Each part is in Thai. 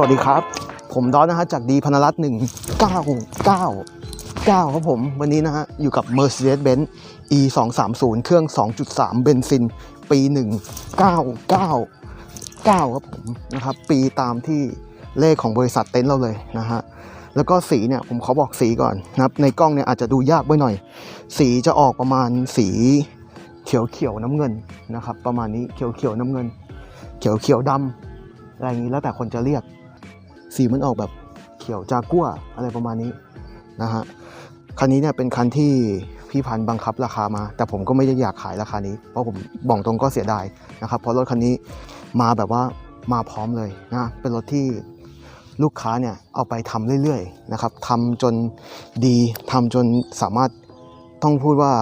วัสดีครับ ผมดอนนะฮะจากดีพนรัตน์หนึ่งเก้าเก้าเก้าครับผมวันนี้นะฮะอยู่กับ Mercedes-Benz E 2 3 0เครื่อง 2.3 เบนซิน ปี1 9 9 9ครับผมนะครับ ปีตามที่เลขของบริษัทเต็นท์เราเลยนะฮะแล้วก็สีเนี่ยผมขอบอกสีก่อนนะครับ ในกล้องเนี่ยอาจจะดูยากไปหน่อย สีจะออกประมาณสีเขียวเขียวน้ำเงินนะครับ ประมาณนี้เขียวเขียวน้ำเงิน เขียวเขียวดำอะไรอย่างนี้แล้วแต่คนจะเรียก สีมันออกแบบเขียวจากัวอะไรประมาณนี้นะฮะคันนี้เนี่ยเป็นคันที่พี่พันธ์บังคับราคามา แต่ผมก็ไม่ได้อยากขายราคานี้ เพราะผมบอกตรงก็เสียดายนะครับเพราะรถคันนี้มาแบบว่ามาพร้อมเลยนะเป็นรถที่ลูกค้าเนี่ยเอาไปทำเรื่อยๆนะครับทำจนดีทำจนสามารถต้องพูดว่า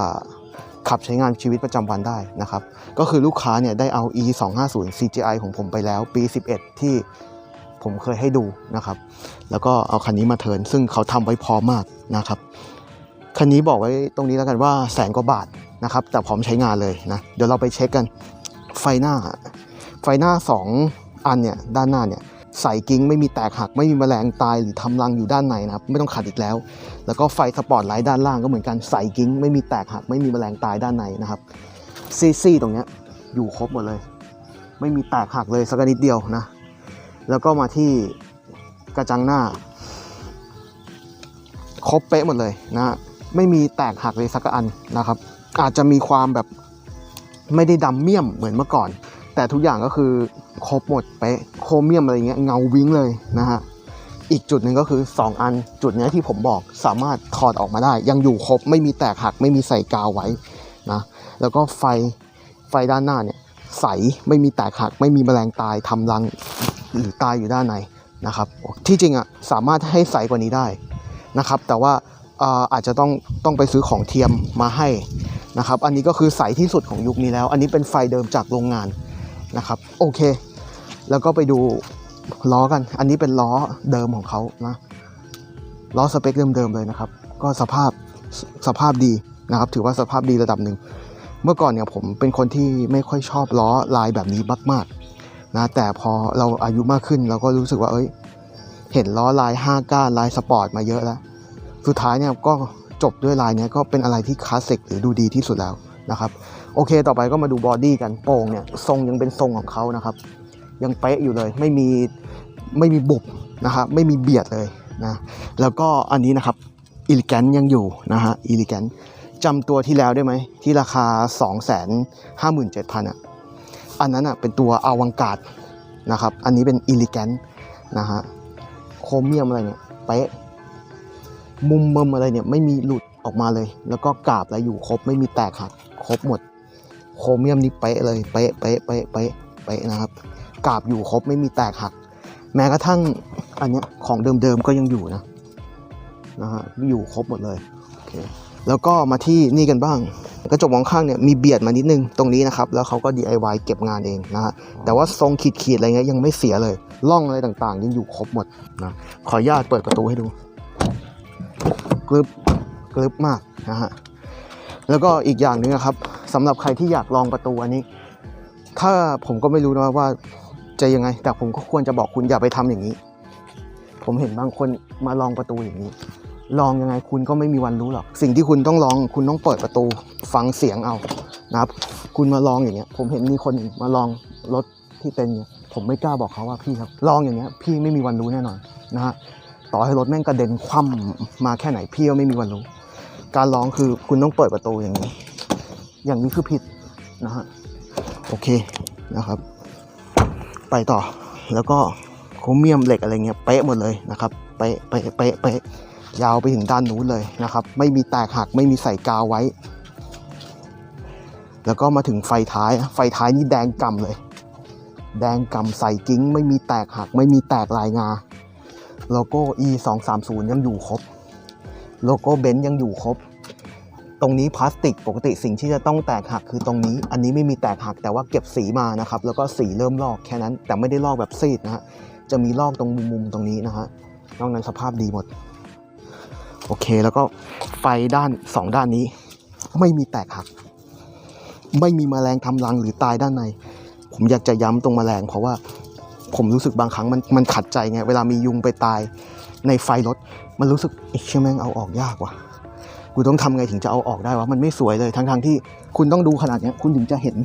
ขับใช้งานชีวิตประจำวันได้นะครับ ก็คือลูกค้าเนี่ยได้เอา e 2 5 0 CGI ของผมไปแล้วปี 11 ที่ ผมเคยให้ดูนะครับ แล้วก็เอาคันนี้มาเทินซึ่งเขาทำไว้พร้อมมากนะครับ คันนี้บอกไว้ตรงนี้แล้วกันว่าแสนกว่าบาทนะครับ แต่พร้อมใช้งานเลยนะ เดี๋ยวเราไปเช็คกัน ไฟหน้า ไฟหน้า 2 อันเนี่ยด้านหน้าเนี่ยใส่กิ้งไม่มีแตกหักไม่มีแมลงตายหรือทำรังอยู่ด้านในนะครับไม่ต้องขัดอีกแล้ว แล้วก็ไฟสปอตไลท์ด้านล่างก็เหมือนกันใส่กิ้งไม่มีแตกหักไม่มีแมลงตายด้านในนะครับซีซีตรงเนี้ยอยู่ครบหมดเลย ไม่มีแตกหักเลยสักนิดเดียวนะ แล้วก็มาที่กระจังหน้า ครบเป๊ะหมดเลยนะ ไม่มีแตกหักเลยสักอันนะครับ อาจจะมีความแบบไม่ได้ดำเมี่ยมเหมือนเมื่อก่อน แต่ทุกอย่างก็คือครบหมดเป๊ะโครเมียมอะไรเงี้ยเงาวิ้งเลยนะฮะอีกจุดหนึ่งก็คือ 2 อันจุดเนี้ยที่ผมบอกสามารถถอดออกมาได้ ยังอยู่ครบไม่มีแตกหักไม่มีใส่กาวไว้นะแล้วก็ไฟไฟด้านหน้าเนี่ยใสไม่มีแตกหัก ไม่มีแมลงตายทำรัง หรือตายอยู่ด้านในนะครับที่จริงอะสามารถให้ใสกว่านี้ได้นะครับ แต่ว่าเอ่อาจจะต้องต้องไปซื้อของเทียมมาให้นะครับ อันนี้ก็คือใสที่สุดของยุคนี้แล้ว อันนี้เป็นไฟเดิมจากโรงงานนะครับโอเค แล้วก็ไปดูล้อกัน อันนี้เป็นล้อเดิมของเขานะล้อสเปคเดิมๆเลยนะครับ ก็สภาพสภาพดีนะครับ ถือว่าสภาพดีระดับหนึ่งเมื่อก่อนเนี่ยผมเป็นคนที่ไม่ค่อยชอบล้อลายแบบนี้มาก นะแต่พอเราอายุมากขึ้นเราก็รู้สึกว่าเอ้ย เห็นล้อลาย5ก้านลายสปอร์ตมาเยอะแล้ว สุดท้ายเนี่ยก็จบด้วยลายเนี้ยก็เป็นอะไรที่คลาสสิกหรือดูดีที่สุดแล้วนะครับโอเค ต่อไปก็มาดูบอดี้กันโป่งเนี่ยทรงยังเป็นทรงของเขานะครับ ยังเป๊ะอยู่เลยไม่มีไม่มีบุบนะครับไม่มีเบียดเลยนะแล้วก็อันนี้นะครับอิลิแกนยังอยู่นะฮะอิลิแกนจำตัวที่แล้วได้ไหมที่ราคา 2 5 7 0 0 0อะ อันนั้นอะเป็นตัวอวังกาดนะครับ อันนี้เป็นอิลิแกนนะฮะโครเมียมอะไรเนี่ยเป๊ะมุมเมิมอะไรเนี่ยไม่มีหลุดออกมาเลย แล้วก็กาบอะไรอยู่ครบไม่มีแตกหักครบหมด โครเมียมนี่เป๊ะเลยเป๊ะเป๊ะเป๊ะเป๊ะเป๊ะนะครับ กาบอยู่ครบไม่มีแตกหัก แม้กระทั่งอันเนี้ยของเดิมๆก็ยังอยู่นะนะฮะอยู่ครบหมดเลยโอเคแล้วก็มาที่นี่กันบ้าง กระจกมองข้างเนี่ยมีเบียดมานิดนึงตรงนี้นะครับแล้วเขาก็ DIY เก็บงานเองนะฮะแต่ว่าทรงขีดๆอะไรเงี้ยยังไม่เสียเลยร่องอะไรต่างๆ ยังอยู่ครบหมดนะขออนุญาตเปิดประตูให้ดูกรึบกรึบมากนะฮะแล้วก็อีกอย่างหนึ่งนะครับสำหรับใครที่อยากลองประตูอันนี้ ถ้าผมก็ไม่รู้นะว่าจะยังไง แต่ผมก็ควรจะบอกคุณอย่าไปทำอย่างนี้ ผมเห็นบางคนมาลองประตูอย่างนี้ ลองยังไงคุณก็ไม่มีวันรู้หรอก สิ่งที่คุณต้องลองคุณต้องเปิดประตูฟังเสียงเอานะครับ คุณมาลองอย่างเงี้ย ผมเห็นมีคนมาลองรถที่เป็นเนี่ยผมไม่กล้าบอกเขาว่าพี่ครับ ลองอย่างเงี้ยพี่ไม่มีวันรู้แน่นอนนะฮะต่อให้รถแม่งกระเด็นคว่ำมาแค่ไหนพี่ก็ไม่มีวันรู้ การลองคือคุณต้องเปิดประตูอย่างนี้ อย่างนี้คือผิดนะฮะโอเคนะครับ ไปต่อแล้วก็โครเมียมเหล็กอะไรเงี้ยเป๊ะหมดเลยนะครับ เป๊ะเป๊ะเป๊ะเป๊ะ ยาวไปถึงด้านนู้นเลยนะครับ ไม่มีแตกหักไม่มีใส่กาวไว้ แล้วก็มาถึงไฟท้าย ไฟท้ายนี่แดงกำเลย แดงกำใส่กิ้ง ไม่มีแตกหัก ไม่มีแตกลายงา โลโก้ e 2 3 0ยังอยู่ครบ โลโก้เบนซ์ยังอยู่ครบ ตรงนี้พลาสติกปกติสิ่งที่จะต้องแตกหักคือตรงนี้ อันนี้ไม่มีแตกหักแต่ว่าเก็บสีมานะครับ แล้วก็สีเริ่มลอกแค่นั้น แต่ไม่ได้ลอกแบบซีดนะฮะ จะมีลอกตรงมุมๆตรงนี้นะฮะ นอกนั้นสภาพดีหมด โอเคแล้วก็ไฟด้านสองด้านนี้ ไม่มีแตกหัก ไม่มีแมลงทำรังหรือตายด้านใน ผมอยากจะย้ำตรงแมลง เพราะว่าผมรู้สึกบางครั้งมันมันขัดใจไง เวลามียุงไปตายในไฟรถ มันรู้สึกไอ้เชี่ยแม่งเอาออกยากว่ะกูต้องทำไงถึงจะเอาออกได้วะมันไม่สวยเลยทั้งทงที่คุณต้องดูขนาดเนี้ยคุณถึงจะเห็น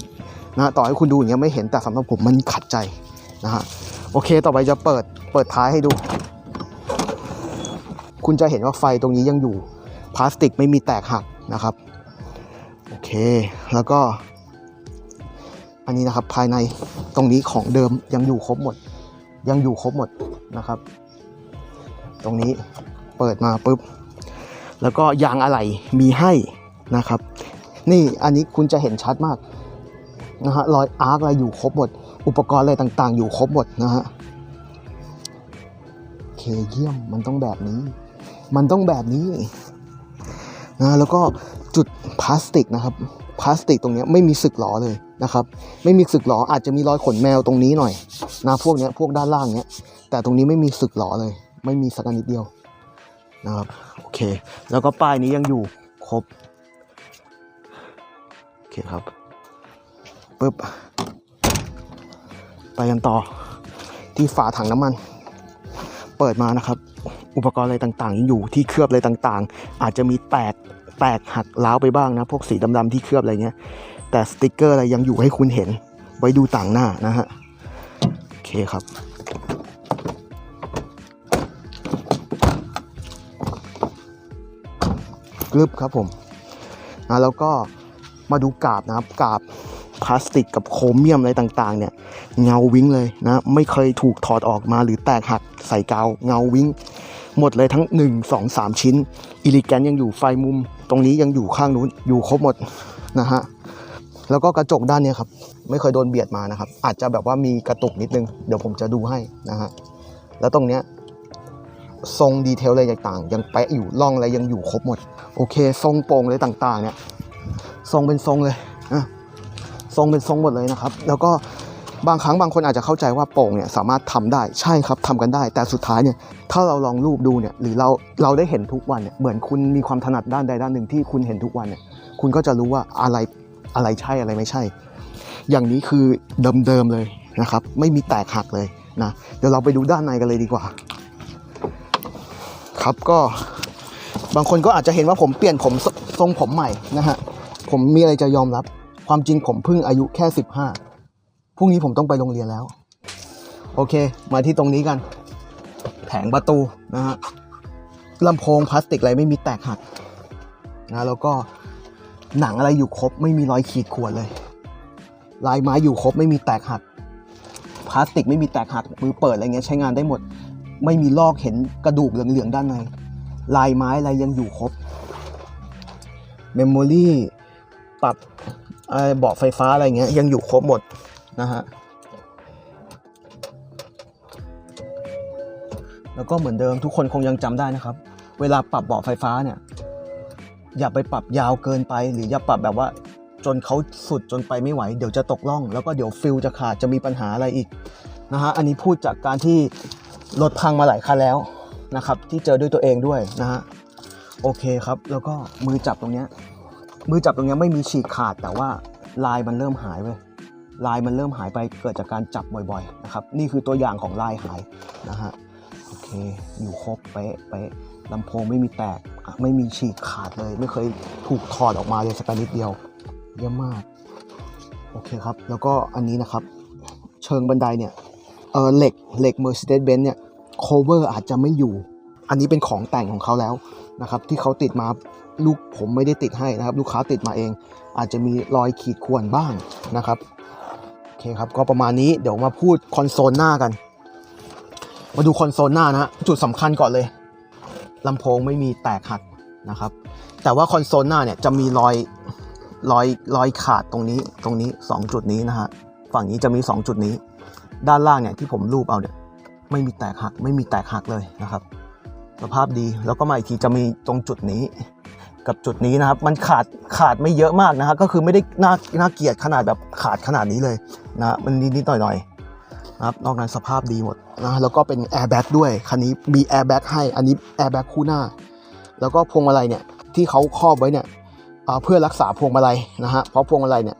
นะต่อให้คุณดูอย่างเงี้ยไม่เห็นแต่สำหรับผมมันขัดใจนะฮะโอเค ต่อไปจะเปิดเปิดท้ายให้ดู คุณจะเห็นว่าไฟตรงนี้ยังอยู่ พลาสติกไม่มีแตกหักนะครับ โอเค แล้วก็ อันนี้นะครับภายในตรงนี้ของเดิมยังอยู่ครบหมด ยังอยู่ครบหมดนะครับ ตรงนี้เปิดมาปุ๊บ แล้วก็ยางอะไหล่มีให้นะครับ นี่อันนี้คุณจะเห็นชัดมากนะฮะรอยอาร์คอะไรอยู่ครบหมด อุปกรณ์อะไรต่างๆ อยู่ครบหมดนะฮะโอเคเยี่ยมมันต้องแบบนี้ มันต้องแบบนี้นะแล้วก็จุดพลาสติกนะครับพลาสติกตรงนี้ไม่มีสึกหรอเลยนะครับ ไม่มีสึกหรออาจจะมีรอยขนแมวตรงนี้หน่อยนะพวกเนี้ยพวกด้านล่างเนี้ย แต่ตรงนี้ไม่มีสึกหรอเลย ไม่มีสักนิดเดียวนะครับโอเค แล้วก็ป้ายนี้ยังอยู่ครบโอเคครับปึ๊บไปกันต่อที่ฝาถังน้ำมัน เปิดมานะครับ อุปกรณ์อะไรต่างๆยังอยู่ที่เคลือบอะไรต่างๆ อาจจะมีแตกแตกหักล้าวไปบ้างนะ พวกสีดำๆที่เคลือบอะไรเงี้ย แต่สติกเกอร์อะไรยังอยู่ให้คุณเห็น ไว้ดูต่างหน้านะฮะ โอเคครับกรึบครับผมนะแล้วก็มาดูกาบนะครับกาบ พลาสติกกับโครเมียมอะไรต่างๆ เนี่ยเงาวิ้งเลยนะไม่เคยถูกถอดออกมาหรือแตกหักใส่กาวเงาวิ้งหมดเลยทั้ง 1 2 3 ชิ้นอิลิแกนยังอยู่ไฟมุม ตรงนี้ยังอยู่ข้างนู้นอยู่ครบหมดนะฮะแล้วก็กระจกด้านนี้ครับ ไม่เคยโดนเบียดมานะครับ อาจจะแบบว่ามีกระตุกนิดนึง เดี๋ยวผมจะดูให้นะฮะแล้วตรงเนี้ยทรงดีเทลอะไรต่างๆ ยังเป๊ะอยู่ร่องอะไรยังอยู่ครบหมด โอเค ทรงโปร่งอะไรต่างๆเนี่ยทรงเป็นทรงเลยอะ ทรงเป็นทรงหมดเลยนะครับ แล้วก็บางครั้งบางคนอาจจะเข้าใจว่าโป่งเนี่ยสามารถทำได้ใช่ครับทำกันได้ แต่สุดท้ายเนี่ยถ้าเราลองรูปดูเนี่ยหรือเราเราได้เห็นทุกวันเนี่ยเหมือนคุณมีความถนัดด้านใดด้านหนึ่งที่คุณเห็นทุกวันเนี่ยคุณก็จะรู้ว่าอะไรอะไรใช่อะไรไม่ใช่ อย่างนี้คือเดิมๆเลยนะครับไม่มีแตกหักเลยนะเดี๋ยวเราไปดูด้านในกันเลยดีกว่า ครับก็บางคนก็อาจจะเห็นว่าผมเปลี่ยนผมททรงผมใหม่นะฮะผมมีอะไรจะยอมรับ ความจริงผมเพิ่งอายุแค่สิบห้าพรุ่งนี้ผมต้องไปโรงเรียนแล้ว โอเค มาที่ตรงนี้กัน แผงประตูนะฮะลำโพงพลาสติกอะไรไม่มีแตกหักนะแล้วก็หนังอะไรอยู่ครบ ไม่มีรอยขีดข่วนเลย ลายไม้อยู่ครบไม่มีแตกหักพลาสติกไม่มีแตกหักมือเปิดอะไรเงี้ยใช้งานได้หมด ไม่มีลอกเห็นกระดูกเหลืองๆด้านใน ลายไม้อะไรยังอยู่ครบเมมโมรี่ปรับ เอ่บาะไฟฟ้าอะไรเงี้ยยังอยู่ครบหมดนะฮะแล้วก็เหมือนเดิมทุกคนคงยังจำได้นะครับ เวลาปรับเบาะไฟฟ้าเนี่ย อย่าไปปรับยาวเกินไป หรืออย่าปรับแบบว่าจนเขาสุดจนไปไม่ไหว เดี๋ยวจะตกล่อง แล้วก็เดี๋ยวฟิลจะขาดจะมีปัญหาอะไรอีกนะฮะอันนี้พูดจากการที่รถพังมาหลายคันแล้วนะครับ ที่เจอด้วยตัวเองด้วยนะฮะโอเคครับ แล้วก็มือจับตรงเนี้ย มือจับตรงนี้ไม่มีฉีกขาดแต่ว่าลายมันเริ่มหายไปลายมันเริ่มหายไปเกิดจากการจับบ่อยๆนะครับนี่คือตัวอย่างของลายหายนะฮะโอเคอยู่ครบเป๊ะเป๊ะลำโพงไม่มีแตกไม่มีฉีกขาดเลย ไม่เคยถูกถอดออกมาเลยสักนิดเดียวเยี่ยมมากโอเคครับ แล้วก็อันนี้นะครับ เชิงบันไดเนี่ยเออเหล็กเหล็ก Mercedes-Benz เนี่ย cover อาจจะไม่อยู่ อันนี้เป็นของแต่งของเขาแล้วนะครับ ที่เขาติดมา ลูกผมไม่ได้ติดให้นะครับ ลูกค้าติดมาเอง อาจจะมีรอยขีดข่วนบ้างนะครับโอเคครับก็ประมาณนี้เดี๋ยวมาพูดคอนโซลหน้ากัน มาดูคอนโซลหน้านะจุดสำคัญก่อนเลยลำโพงไม่มีแตกหักนะครับ แต่ว่าคอนโซลหน้าเนี่ยจะมีรอยรอยรอยขาดตรงนี้ตรงนี้ 2 จุดนี้นะฮะฝั่งนี้จะมี 2 จุดนี้ ด้านล่างเนี่ยที่ผมรูปเอาเนี่ยไม่มีแตกหักไม่มีแตกหักเลยนะครับ สภาพดีแล้วก็มาอีกทีจะมีตรงจุดนี้ กับจุดนี้นะครับ มันขาดขาดไม่เยอะมากนะครับก็คือไม่ได้น่าน่าเกียดขนาดแบบขาดขนาดนี้เลยนะมันนิดนิดๆหน่อยหน่อยๆนะครับนอกนั้นสภาพดีหมดนะแล้วก็เป็นแอร์แบ็กด้วยคันนี้มีแอร์แบ็กให้อันนี้แอร์แบ็กคู่หน้า แล้วก็พวงมาลัยเนี่ยที่เขาครอบไว้เนี่ยเพื่อรักษาพวงมาลัยนะฮะเพราะพวงมาลัยเนี่ย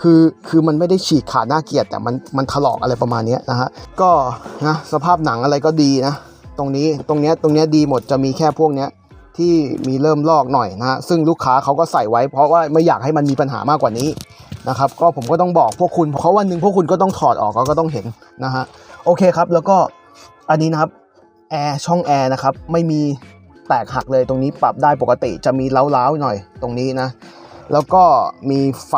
คือคือมันไม่ได้ฉีกขาดหน่าเกียดแต่มันมันถลอกอะไรประมาณนี้นะฮะก็นะสภาพหนังอะไรก็ดีนะ ตรงนี้ตรงเนี้ยตรงเนี้ยดีหมดจะมีแค่พวกเนี้ย ที่มีเริ่มลอกหน่อยนะฮะซึ่งลูกค้าเขาก็ใส่ไว้เพราะว่าไม่อยากให้มันมีปัญหามากกว่านี้นะครับ ก็ผมก็ต้องบอกพวกคุณเพราะวันหนึ่งพวกคุณก็ต้องถอดออกแล้วก็ต้องเห็นนะฮะโอเคครับ แล้วก็อันนี้นะครับแอร์ช่องแอร์นะครับไม่มีแตกหักเลยตรงนี้ปรับได้ปกติจะมีเล้าๆหน่อยตรงนี้นะ แล้วก็มีไฟ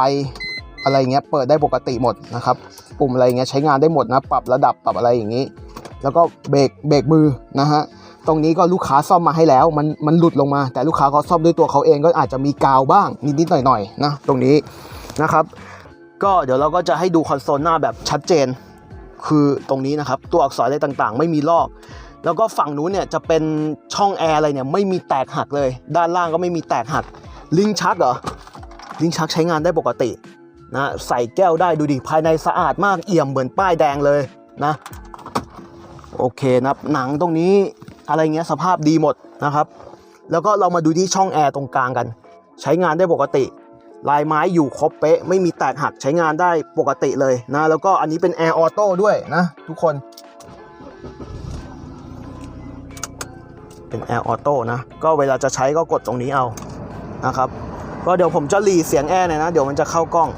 อะไรเงี้ยเปิดได้ปกติหมดนะครับ ปุ่มอะไรเงี้ยใช้งานได้หมดนะ ปรับระดับปรับอะไรอย่างนี้ แล้วก็เบรกเบรกมือนะฮะ ตรงนี้ก็ลูกค้าซ่อมมาให้แล้ว มันมันหลุดลงมา แต่ลูกค้าเขาซ่อมด้วยตัวเขาเองก็อาจจะมีกาวบ้างนิดๆหน่อยๆนะตรงนี้นะครับ ก็เดี๋ยวเราก็จะให้ดูคอนโซลหน้าแบบชัดเจน คือตรงนี้นะครับ ตัวอักษรอะไรต่างๆ ไม่มีลอก แล้วก็ฝั่งนู้นเนี่ยจะเป็นช่องแอร์อะไรเนี่ยไม่มีแตกหักเลย ด้านล่างก็ไม่มีแตกหัก ลิงชักเหรอลิงชักใช้งานได้ปกตินะใส่แก้วได้ดูดิภายในสะอาดมากเอี่ยมเหมือนป้ายแดงเลยนะ โอเคนะหนังตรงนี้ อะไรเงี้ยสภาพดีหมดนะครับ แล้วก็เรามาดูที่ช่องแอร์ตรงกลางกัน ใช้งานได้ปกติ ลายไม้อยู่ครบเป๊ะ ไม่มีแตกหักใช้งานได้ปกติเลยนะ แล้วก็อันนี้เป็นแอร์ออโต้ด้วยนะทุกคน เป็นแอร์ออโต้นะ ก็เวลาจะใช้ก็กดตรงนี้เอานะครับก็เดี๋ยวผมจะหลีเสียงแอร์หน่อยนะ เดี๋ยวมันจะเข้ากล้อง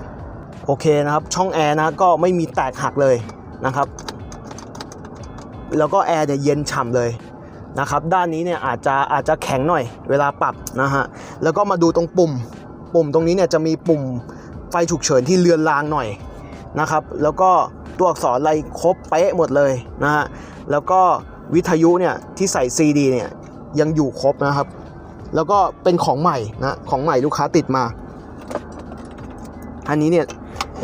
โอเคนะครับ ช่องแอร์นะก็ไม่มีแตกหักเลยนะครับ แล้วก็แอร์เนี่ยเย็นฉ่ำเลย นะครับด้านนี้เนี่ยอาจจะอาจจะแข็งหน่อยเวลาปรับนะฮะแล้วก็มาดูตรงปุ่ม ปุ่มตรงนี้เนี่ยจะมีปุ่มไฟฉุกเฉินที่เลือนลางหน่อยนะครับแล้วก็ตัวอักษรอะไรครบเป๊ะหมดเลยนะฮะแล้วก็วิทยุเนี่ยที่ใส่ CD เนี่ยยังอยู่ครบนะครับ แล้วก็เป็นของใหม่นะของใหม่ลูกค้าติดมา อันนี้เนี่ย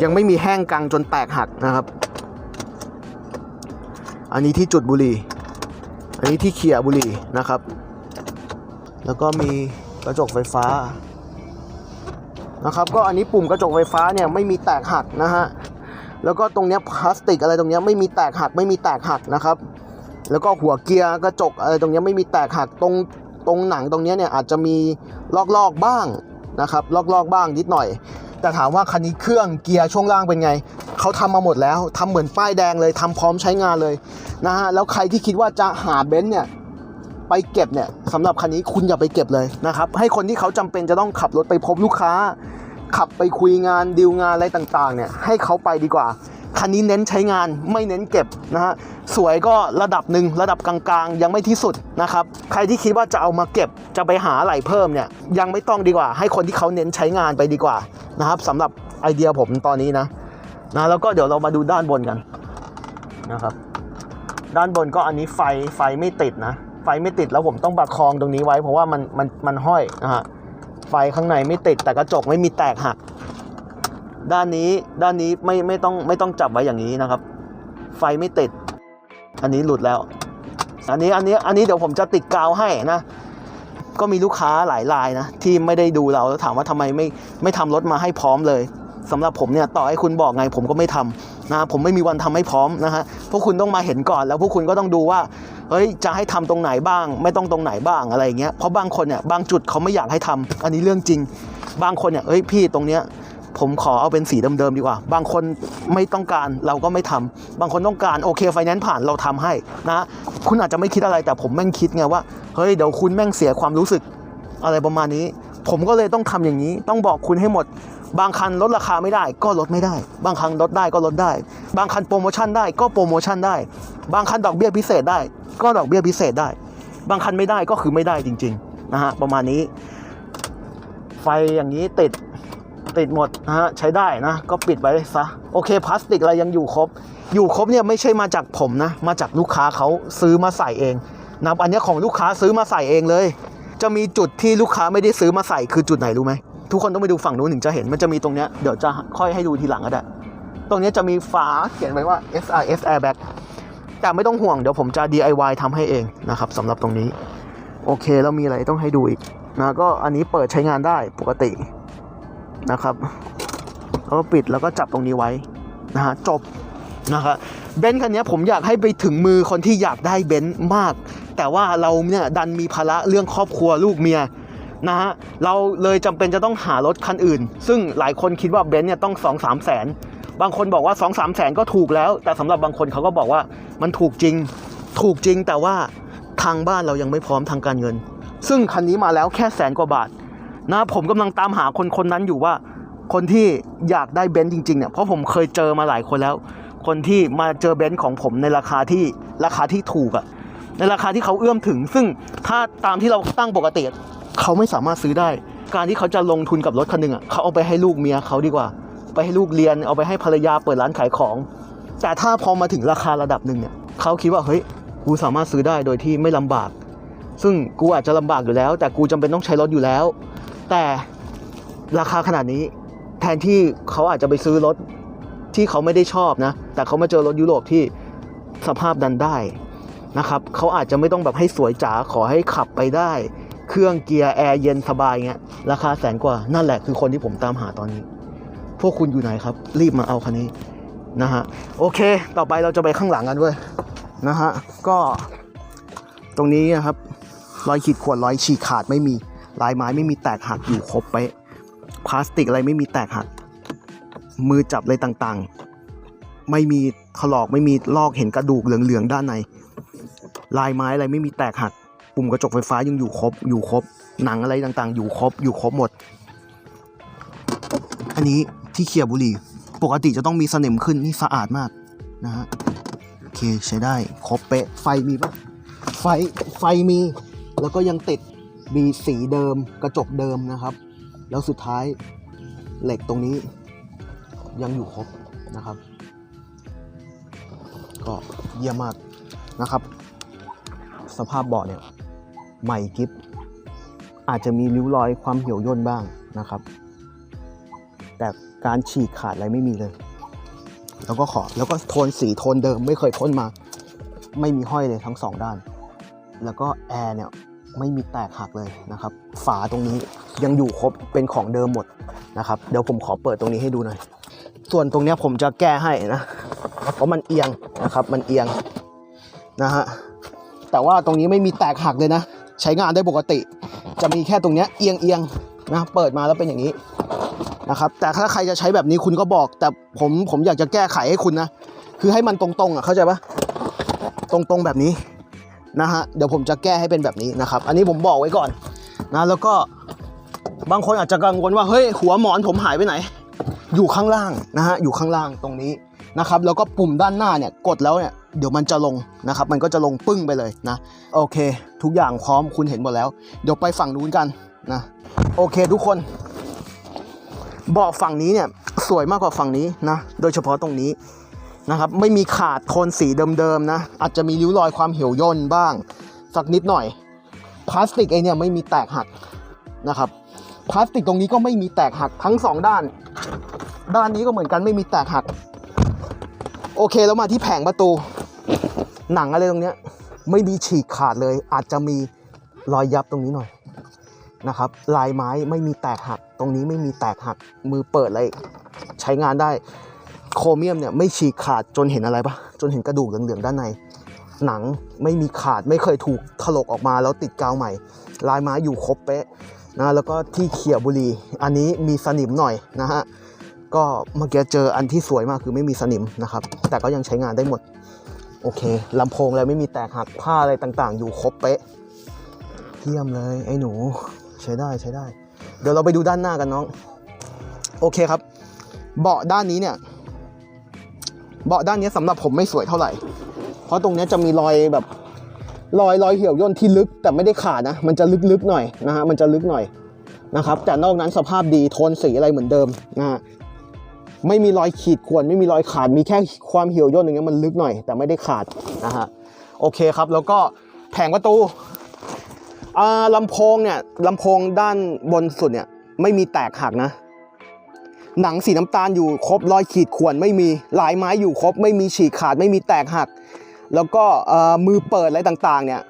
ยังไม่มีแห้งกังจนแตกหักนะครับ อันนี้ที่จุดบุรี อันนี้ที่เขี่ยบุหรี่นะครับ แล้วก็มีกระจกไฟฟ้านะครับ ก็อันนี้ปุ่มกระจกไฟฟ้าเนี่ยไม่มีแตกหักนะฮะแล้วก็ตรงเนี้ยพลาสติกอะไรตรงเนี้ยไม่มีแตกหักไม่มีแตกหักนะครับ แล้วก็หัวเกียร์กระจกอะไรตรงเนี้ยไม่มีแตกหักตรงตรงหนังตรงเนี้ยเนี่ยอาจจะมีลอกๆบ้างนะครับลอกๆบ้างนิดหน่อย แต่ถามว่าคันนี้เครื่องเกียร์ช่วงล่างเป็นไง เขาทำมาหมดแล้วทำเหมือนป้ายแดงเลยทำพร้อมใช้งานเลยนะฮะแล้วใครที่คิดว่าจะหาเบนซ์เนี่ยไปเก็บเนี่ยสำหรับคันนี้คุณอย่าไปเก็บเลยนะครับให้คนที่เขาจำเป็นจะต้องขับรถไปพบลูกค้า ขับไปคุยงานดีลงานอะไรต่างๆเนี่ยให้เขาไปดีกว่าคันนี้เน้นใช้งานไม่เน้นเก็บนะฮะสวยก็ระดับหนึ่งระดับกลางๆ ยังไม่ที่สุดนะครับใครที่คิดว่าจะเอามาเก็บจะไปหาอะไรเพิ่มเนี่ยยังไม่ต้องดีกว่า ให้คนที่เขาเน้นใช้งานไปดีกว่านะครับสำหรับไอเดียผมตอนนี้นะ นะแล้วก็เดี๋ยวเรามาดูด้านบนกันนะครับ ด้านบนก็อันนี้ไฟไฟไม่ติดนะ ไฟไม่ติดแล้วผมต้องประคองตรงนี้ไว้ เพราะว่ามันมันมันห้อยนะฮะไฟข้างในไม่ติดแต่กระจกไม่มีแตกหักด้านนี้ด้านนี้ไม่ไม่ต้องไม่ต้องจับไว้อย่างนี้นะครับ ไฟไม่ติด อันนี้หลุดแล้ว อันนี้อันนี้อันนี้เดี๋ยวผมจะติดกาวให้นะ ก็มีลูกค้าหลายรายนะที่ไม่ได้ดูเราแล้วถามว่าทำไมไม่ไม่ทำรถมาให้พร้อมเลย สำหรับผมเนี่ยต่อให้คุณบอกไงผมก็ไม่ทำนะผมไม่มีวันทำให้พร้อมนะฮะพวกคุณต้องมาเห็นก่อนแล้วพวกคุณก็ต้องดูว่าเฮ้ยจะให้ทำตรงไหนบ้าง ไม่ต้องตรงไหนบ้างอะไรอย่างเงี้ยเพราะบางคนเนี่ยบางจุดเขาไม่อยากให้ทำอันนี้เรื่องจริง บางคนเนี่ยเอ้ยพี่ตรงเนี้ยผมขอเอาเป็นสีเดิมๆดีกว่า บางคนไม่ต้องการเราก็ไม่ทำบางคนต้องการโอเคไฟแนนซ์ผ่านเราทำให้นะคุณอาจจะไม่คิดอะไรแต่ผมแม่งคิดไงว่าเฮ้ยเดี๋ยวคุณแม่งเสียความรู้สึกอะไรประมาณนี้ ผมก็เลยต้องทำอย่างนี้ ต้องบอกคุณให้หมด บางคันลดราคาไม่ได้ก็ลดไม่ได้ บางคันลดได้ก็ลดได้ บางคันโปรโมชั่นได้ก็โปรโมชั่นได้ บางคันดอกเบี้ยพิเศษได้ ก็ดอกเบี้ยพิเศษได้ บางคันไม่ได้ก็คือไม่ได้จริงๆนะฮะประมาณนี้ ไฟอย่างนี้ติดติดหมดนะฮะใช้ได้นะ ก็ปิดไว้ซะโอเคพลาสติกอะไรยังอยู่ครบ อยู่ครบเนี่ยไม่ใช่มาจากผมนะ มาจากลูกค้าเขาซื้อมาใส่เองนะอันเนี้ของลูกค้าซื้อมาใส่เองเลย จะมีจุดที่ลูกค้าไม่ได้ซื้อมาใส่คือจุดไหนรู้ไหม ทุกคนต้องไปดูฝั่งนู้นถึงจะเห็นมันจะมีตรงเนี้ยเดี๋ยวจะค่อยให้ดูทีหลังก็ได้ ตรงเนี้ยจะมีฝาเขียนไว้ว่า SRS Airbag แต่ไม่ต้องห่วงเดี๋ยวผมจะ DIY ทำให้เองนะครับสำหรับตรงนี้ โอเคแล้วมีอะไรต้องให้ดูอีกนะก็อันนี้เปิดใช้งานได้ปกตินะครับแล้วก็ปิดแล้วก็จับตรงนี้ไว้นะฮะจบนะครับเบนซ์คันนี้ผมอยากให้ไปถึงมือคนที่อยากได้เบนซ์มาก แต่ว่าเราเนี่ยดันมีภาระเรื่องครอบครัวลูกเมีย นะฮะเราเลยจำเป็นจะต้องหารถคันอื่น ซึ่งหลายคนคิดว่าเบนซ์เนี่ยต้อง 2 3 แสน บางคนบอกว่า 2 3 แสนก็ถูกแล้ว แต่สำหรับบางคนเขาก็บอกว่ามันถูกจริง ถูกจริงแต่ว่าทางบ้านเรายังไม่พร้อมทางการเงิน ซึ่งคันนี้มาแล้วแค่แสนกว่าบาทนะผมกำลังตามหาคนคนนั้นอยู่ว่า คนที่อยากได้เบนซ์จริงๆเนี่ยเพราะผมเคยเจอมาหลายคนแล้ว คนที่มาเจอเบนซ์ของผมในราคาที่ราคาที่ถูกอะในราคาที่เขาเอื้อมถึง ซึ่งถ้าตามที่เราตั้งปกติ เขาไม่สามารถซื้อได้ การที่เขาจะลงทุนกับรถคันหนึ่งอะเขาเอาไปให้ลูกเมียเขาดีกว่า ไปให้ลูกเรียนเอาไปให้ภรรยาเปิดร้านขายของ แต่ถ้าพอมาถึงราคาระดับหนึ่งเนี่ยเขาคิดว่าเฮ้ยกูสามารถซื้อได้โดยที่ไม่ลำบาก ซึ่งกูอาจจะลำบากอยู่แล้ว แต่กูจำเป็นต้องใช้รถอยู่แล้ว แต่ราคาขนาดนี้แทนที่เขาอาจจะไปซื้อรถที่เขาไม่ได้ชอบนะ แต่เขามาเจอรถยุโรปที่สภาพดันได้นะครับเขาอาจจะไม่ต้องแบบให้สวยจ๋าขอให้ขับไปได้ เครื่องเกียร์แอร์เย็นสบายเงี้ยราคาแสนกว่านั่นแหละคือคนที่ผมตามหาตอนนี้ พวกคุณอยู่ไหนครับ รีบมาเอาคันนี้นะฮะโอเค ต่อไปเราจะไปข้างหลังกันด้วยนะฮะก็ตรงนี้นะครับรอยขีดข่วนรอยฉีกขาดไม่มีลายไม้ไม่มีแตกหักอยู่ครบไปพลาสติกอะไรไม่มีแตกหัก มือจับอะไรต่างๆ ไม่มีถลอกไม่มีลอกเห็นกระดูกเหลืองๆด้านใน ลายไม้อะไรไม่มีแตกหัก ปุ่มกระจกไฟฟ้ายังอยู่ครบอยู่ครบ หนังอะไรต่างๆ อยู่ครบอยู่ครบหมด อันนี้ที่เขี่ยบุรี ปกติจะต้องมีสนิมขึ้นนี่สะอาดมากนะฮะโอเคใช้ได้ครบเป๊ะไฟมีปะไฟไฟมี แล้วก็ยังติดมีสีเดิมกระจกเดิมนะครับ แล้วสุดท้ายเหล็กตรงนี้ยังอยู่ครบนะครับ ก็เยี่ยมมากนะครับ สภาพเบาะเนี่ย ใหม่กิฟอาจจะมีริ้วรอยความเหี่ยวย่นบ้างนะครับ แต่การฉีกขาดอะไรไม่มีเลย แล้วก็ขอแล้วก็โทนสีโทนเดิมไม่เคยพ่นมา ไม่มีห้อยเลยทั้งสองด้าน แล้วก็แอร์เนี่ยไม่มีแตกหักเลยนะครับ ฝาตรงนี้ยังอยู่ครบเป็นของเดิมหมดนะครับ เดี๋ยวผมขอเปิดตรงนี้ให้ดูหน่อย ส่วนตรงนี้ผมจะแก้ให้นะ เพราะมันเอียงนะครับ มันเอียงนะฮะ แต่ว่าตรงนี้ไม่มีแตกหักเลยนะ ใช้งานได้ปกติ จะมีแค่ตรงเนี้ยเอียงเอียงนะเปิดมาแล้วเป็นอย่างนี้นะครับแต่ถ้าใครจะใช้แบบนี้คุณก็บอก แต่ผมผมอยากจะแก้ไขให้คุณนะคือให้มันตรงๆอะเข้าใจปะตรงๆแบบนี้นะฮะเดี๋ยวผมจะแก้ให้เป็นแบบนี้นะครับ อันนี้ผมบอกไว้ก่อนนะแล้วก็บางคนอาจจะกังวลว่าเฮ้ยหัวหมอนผมหายไปไหน อยู่ข้างล่างนะฮะอยู่ข้างล่างตรงนี้นะครับแล้วก็ปุ่มด้านหน้าเนี่ยกดแล้วเนี่ย เดี๋ยวมันจะลงนะครับ มันก็จะลงปึ้งไปเลยนะ โอเค ทุกอย่างพร้อมคุณเห็นหมดแล้ว เดี๋ยวไปฝั่งนู้นกันนะ โอเคทุกคน เบาะฝั่งนี้เนี่ยสวยมากกว่าฝั่งนี้นะ โดยเฉพาะตรงนี้นะครับ ไม่มีขาดโทนสีเดิมๆนะ อาจจะมีริ้วรอยความเหี่ยวย่นบ้าง สักนิดหน่อย พลาสติกไอเนี่ยไม่มีแตกหักนะครับ พลาสติกตรงนี้ก็ไม่มีแตกหักทั้งสองด้าน ด้านนี้ก็เหมือนกันไม่มีแตกหัก โอเคแล้วมาที่แผงประตู หนังอะไรตรงเนี้ยไม่มีฉีกขาดเลย อาจจะมีรอยยับตรงนี้หน่อยนะครับ ลายไม้ไม่มีแตกหัก ตรงนี้ไม่มีแตกหักมือเปิดอะไรใช้งานได้โครเมียมเนี่ยไม่ฉีกขาดจนเห็นอะไรปะจนเห็นกระดูกเหลืองๆด้านใน หนังไม่มีขาดไม่เคยถูกถลกออกมาแล้วติดกาวใหม่ ลายไม้อยู่ครบเป๊ะนะแล้วก็ที่เขี่ยบุรีอันนี้มีสนิมหน่อยนะฮะก็เมื่อกี้เจออันที่สวยมากคือไม่มีสนิมนะครับ แต่ก็ยังใช้งานได้หมด โอเคลำโพงอะไรไม่มีแตกหักผ้าอะไรต่างๆ อยู่ครบเป๊ะเยี่ยมเลยไอ้หนูใช้ได้ใช้ได้ เดี๋ยวเราไปดูด้านหน้ากันน้อง โอเคครับ เบาะด้านนี้เนี่ย เบาะด้านนี้สำหรับผมไม่สวยเท่าไหร่ เพราะตรงนี้จะมีรอยแบบรอยรอยเหี่ยวย่นที่ลึกแต่ไม่ได้ขาดนะ มันจะลึกๆหน่อยนะฮะมันจะลึกหน่อยนะครับ แต่นอกนั้นสภาพดีโทนสีอะไรเหมือนเดิมนะฮะ ไม่มีรอยขีดข่วนไม่มีรอยขาดมีแค่ความเหี่ยวย่นอย่างเงี้ยมันลึกหน่อย แต่ไม่ได้ขาดนะฮะโอเคครับ แล้วก็แผงประตูอ่าลำโพงเนี่ยลำโพงด้านบนสุดเนี่ยไม่มีแตกหักนะ หนังสีน้ำตาลอยู่ครบรอยขีดข่วนไม่มีลายไม้อยู่ครบ ไม่มีฉีกขาดไม่มีแตกหัก แล้วก็อ่อมือเปิดอะไรต่างๆเนี่ย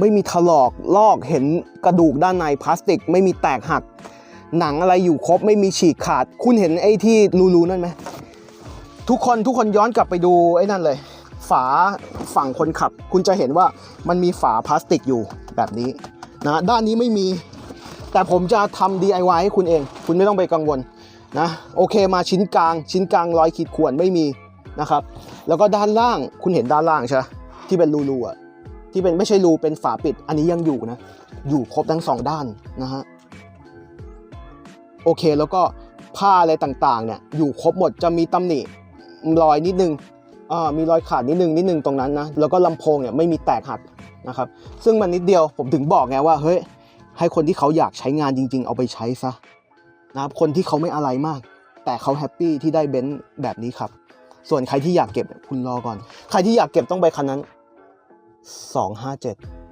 ไม่มีถลอกลอกเห็นกระดูกด้านในพลาสติก ไม่มีแตกหัก หนังอะไรอยู่ครบไม่มีฉีกขาด คุณเห็นไอ้ที่รูๆนั่นไหมทุกคนทุกคนย้อนกลับไปดูไอ้นั่นเลย ฝาฝั่งคนขับ คุณจะเห็นว่ามันมีฝาพลาสติกอยู่แบบนี้นะด้านนี้ไม่มี แต่ผมจะทำ DIY ให้คุณเอง คุณไม่ต้องไปกังวลนะโอเคมาชิ้นกลาง ชิ้นกลางรอยขีดข่วนไม่มีนะครับ แล้วก็ด้านล่างคุณเห็นด้านล่างใช่ไหมที่เป็นรูๆอะที่เป็นไม่ใช่รูเป็นฝาปิด อันนี้ยังอยู่นะ อยู่ครบทั้งสองด้านนะฮะ โอเค แล้วก็ผ้าอะไรต่างๆเนี่ยอยู่ครบหมดจะมีตำหนิรอยนิดนึงอ่ามีรอยขาดนิดนึงนิดนึงตรงนั้นนะแล้วก็ลำโพงเนี่ยไม่มีแตกหักนะครับซึ่งมันนิดเดียวผมถึงบอกไงว่าเฮ้ยให้คนที่เขาอยากใช้งานจริง ๆ เอาไปใช้ซะนะครับคนที่เขาไม่อะไรมาก แต่เขาแฮปปี้ที่ได้เบนซ์แบบนี้ครับ ส่วนใครที่อยากเก็บเนี่ยคุณรอก่อน ใครที่อยากเก็บต้องไปคันนั้น 257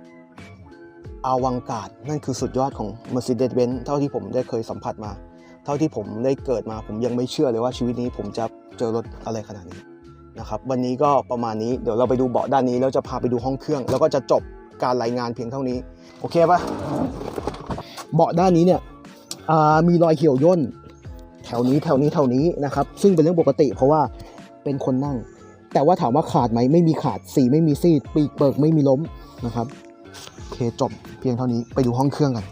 อาวังการ์ดนั่นคือสุดยอดของ Mercedes-Benz เท่าที่ผมได้เคยสัมผัสมา เท่าที่ผมได้เกิดมาผมยังไม่เชื่อเลยว่าชีวิตนี้ผมจะเจอรถอะไรขนาดนี้นะครับวันนี้ก็ประมาณนี้เดี๋ยวเราไปดูเบาะด้านนี้แล้วจะพาไปดูห้องเครื่อง แล้วก็จะจบการรายงานเพียงเท่านี้ โอเคปะเบาะด้านนี้เนี่ยมีรอยเหี่ยวย่นแถวนี้แถวนี้แถวนี้นะครับซึ่งเป็นเรื่องปกติ เพราะว่าเป็นคนนั่ง แต่ว่าถามว่าขาดไหมไม่มีขาดสีไม่มีซีดปีกเปิกไม่มีล้มนะครับโอเคจบ พียงเท่านี้ไปดูห้องเครื่องกัน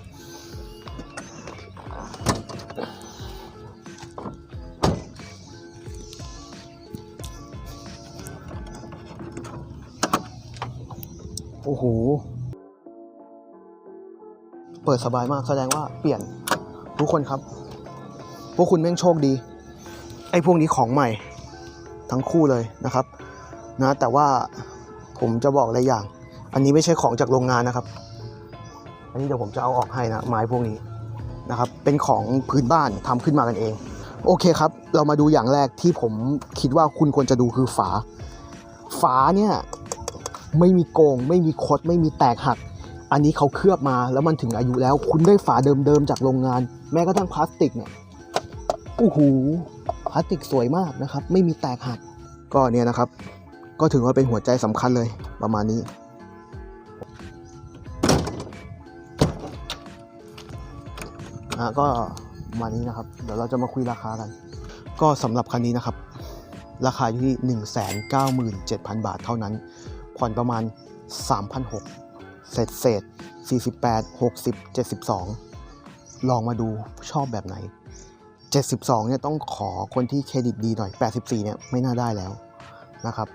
โอ้โห เปิดสบายมากแสดงว่าเปลี่ยนทุกคนครับ พวกคุณแม่งโชคดี ไอ้พวกนี้ของใหม่ ทั้งคู่เลยนะครับ นะแต่ว่าผมจะบอกอะไรอย่าง อันนี้ไม่ใช่ของจากโรงงานนะครับ อันนี้เดี๋ยวผมจะเอาออกให้นะไม้พวกนี้นะครับ เป็นของพื้นบ้านทำขึ้นมากันเอง โอเคครับ เรามาดูอย่างแรกที่ผมคิดว่าคุณควรจะดูคือฝา ฝาเนี่ยไม่มีโกง ไม่มีคด ไม่มีแตกหัก อันนี้เขาเคลือบมาแล้วมันถึงอายุแล้ว คุณได้ฝาเดิมๆจากโรงงาน แม้กระทั่งพลาสติกเนี่ยโอ้โหพลาสติกสวยมากนะครับ ไม่มีแตกหัก ก็เนี่ยนะครับ ก็ถือว่าเป็นหัวใจสำคัญเลยประมาณนี้ะก็มานี้นะครับ เดี๋ยวเราจะมาคุยราคากัน ก็สำหรับคันนี้นะครับ ราคาอยู่ที่ 197,000 บาทเท่านั้น ผ่อนประมาณ 3,600เศษเศษ48 60 72 ลองมาดูชอบแบบไหน 72เนี่ยต้องขอคนที่เครดิตดีหน่อย 84เนี่ยไม่น่าได้แล้วนะครับ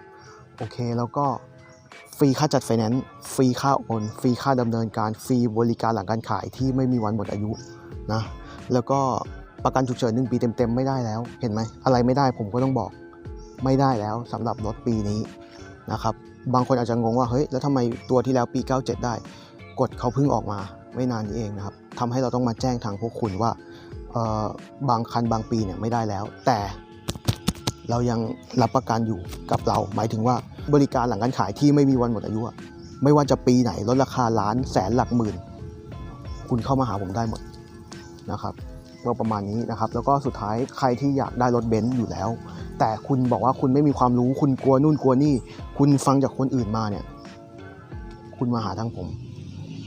โอเคแล้วก็ฟรีค่าจัดไฟแนนซ์ ฟรีค่าโอน ฟรีค่าดำเนินการ ฟรีบริการหลังการขายที่ไม่มีวันหมดอายุ นะแล้วก็ประกันฉุกเฉินหนึ่งปีเต็มๆไม่ได้แล้ว เห็นไหมอะไรไม่ได้ผมก็ต้องบอกไม่ได้แล้วสำหรับรถปีนี้นะครับบางคนอาจจะงงว่าเฮ้ยแล้วทำไมตัวที่แล้วปี 97 ได้ กฎเขาเพิ่งออกมาไม่นานนี้เองนะครับทำให้เราต้องมาแจ้งทางพวกคุณว่าบางคันบางปีเนี่ยไม่ได้แล้ว แต่เรายังรับประกันอยู่กับเรา หมายถึงว่าบริการหลังการขายที่ไม่มีวันหมดอายุไม่ว่าจะปีไหนลดราคาล้านแสนหลักหมื่น คุณเข้ามาหาผมได้หมด นะครับก็ประมาณนี้นะครับ แล้วก็สุดท้ายใครที่อยากได้รถเบนซ์อยู่แล้ว แต่คุณบอกว่าคุณไม่มีความรู้คุณกลัวนู่นกลัวนี่ คุณฟังจากคนอื่นมาเนี่ย คุณมาหาทางผม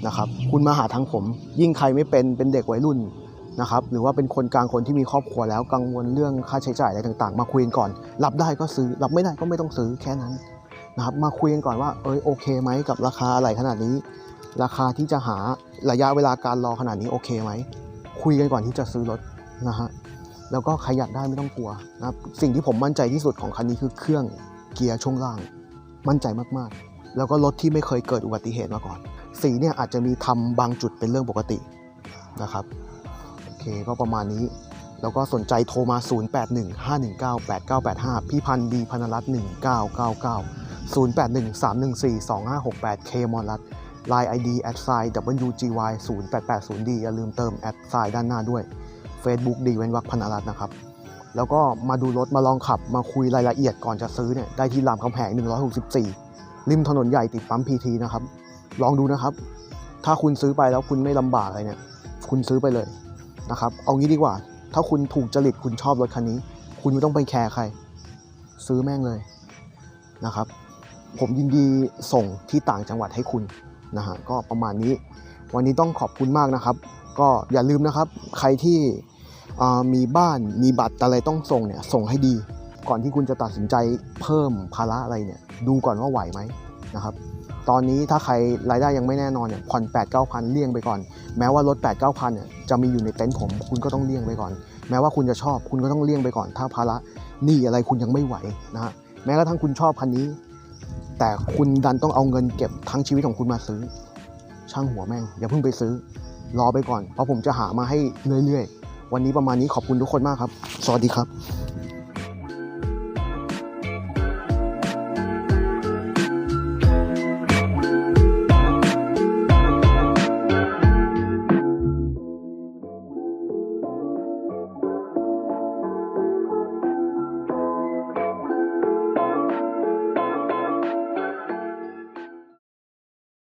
นะครับ คุณมาหาทางผม ยิ่งใครไม่เป็นเป็นเด็กวัยรุ่นนะครับหรือว่าเป็นคนกลางคนที่มีครอบครัวแล้วกังวลเรื่องค่าใช้จ่ายอะไรต่างๆ มาคุยกันก่อน รับได้ก็ซื้อ รับไม่ได้ก็ไม่ต้องซื้อแค่นั้นนะครับมาคุยกันก่อนว่าเอยโอเคไหมกับราคาอะไรขนาดนี้ ราคาที่จะหาระยะเวลาการรอขนาดนี้โอเคไหม คุยกันก่อนที่จะซื้อรถนะฮะแล้วก็ใครอยากได้ไม่ต้องกลัวนะครับสิ่งที่ผมมั่นใจที่สุดของคันนี้คือเครื่องเกียร์ช่วงล่าง มั่นใจมากๆ แล้วก็รถที่ไม่เคยเกิดอุบัติเหตุมาก่อน สีเนี่ยอาจจะมีทำบางจุดเป็นเรื่องปกตินะครับโอเคก็ประมาณนี้ แล้วก็สนใจโทรมา 0815198985 พี่พันธ์ดีพนรัตน์1999 0813142568เคมอนรัตน์ Line ID at sign WGY 0880D อย่าลืมเติม at sign ด้านหน้าด้วย Facebook ดีเว้นวักพนารัตน์นะครับ แล้วก็มาดูรถมาลองขับมาคุยรายละเอียดก่อนจะซื้อเนี่ยได้ที่รามคำแหง 164 ริมถนนใหญ่ติดปั๊มพีทีนะครับ ลองดูนะครับ ถ้าคุณซื้อไปแล้วคุณไม่ลำบากอะไรเนี่ย คุณซื้อไปเลยนะครับ เอางี้ดีกว่า ถ้าคุณถูกจริตคุณชอบรถคันนี้ คุณไม่ต้องไปแคร์ใคร ซื้อแม่งเลยนะครับ ผมยินดีส่งที่ต่างจังหวัดให้คุณ นะฮะก็ประมาณนี้ วันนี้ต้องขอบคุณมากนะครับ ก็อย่าลืมนะครับ ใครที่มีบ้านมีบัตรอะไรต้องส่งเนี่ยส่งให้ดี ก่อนที่คุณจะตัดสินใจเพิ่มภาระอะไรเนี่ย ดูก่อนว่าไหวไหมนะครับตอนนี้ถ้าใครรายได้ยังไม่แน่นอนเนี่ยผ่อน 8 9 0 0 0 เลี่ยงไปก่อน แม้ว่ารถ 8 9 0 0 0 เนี่ยจะมีอยู่ในเต็นท์ผม คุณก็ต้องเลี่ยงไปก่อน แม้ว่าคุณจะชอบคุณก็ต้องเลี่ยงไปก่อน ถ้าภาระหนี้อะไรคุณยังไม่ไหวนะฮะแม้กระทั่งคุณชอบคันนี้ แต่คุณดันต้องเอาเงินเก็บทั้งชีวิตของคุณมาซื้อ ช่างหัวแม่ง อย่าเพิ่งไปซื้อ รอไปก่อน เพราะผมจะหามาให้เรื่อยๆ วันนี้ประมาณนี้ขอบคุณทุกคนมากครับ สวัสดีครับ